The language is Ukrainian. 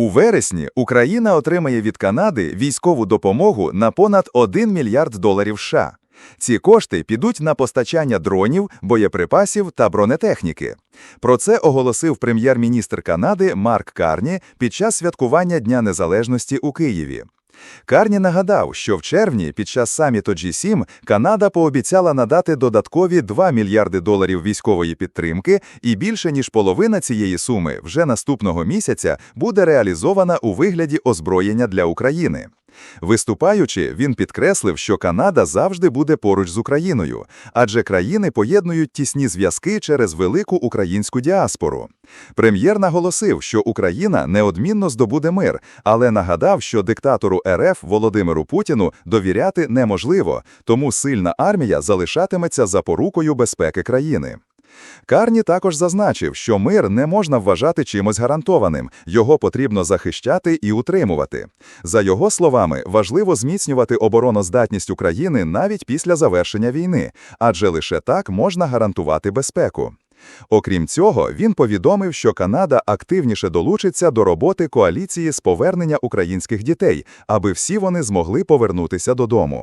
У вересні Україна отримає від Канади військову допомогу на понад 1 мільярд доларів США. Ці кошти підуть на постачання дронів, боєприпасів та бронетехніки. Про це оголосив прем'єр-міністр Канади Марк Карні під час святкування Дня Незалежності у Києві. Карні нагадав, що в червні під час саміту G7 Канада пообіцяла надати додаткові 2 мільярди доларів військової підтримки, і більше ніж половина цієї суми вже наступного місяця буде реалізована у вигляді озброєння для України. Виступаючи, він підкреслив, що Канада завжди буде поруч з Україною, адже країни поєднують тісні зв'язки через велику українську діаспору. Прем'єр наголосив, що Україна неодмінно здобуде мир, але нагадав, що диктатору РФ Володимиру Путіну довіряти неможливо, тому сильна армія залишатиметься запорукою безпеки країни. Карні також зазначив, що мир не можна вважати чимось гарантованим, його потрібно захищати і утримувати. За його словами, важливо зміцнювати обороноздатність України навіть після завершення війни, адже лише так можна гарантувати безпеку. Окрім цього, він повідомив, що Канада активніше долучиться до роботи коаліції з повернення українських дітей, аби всі вони змогли повернутися додому.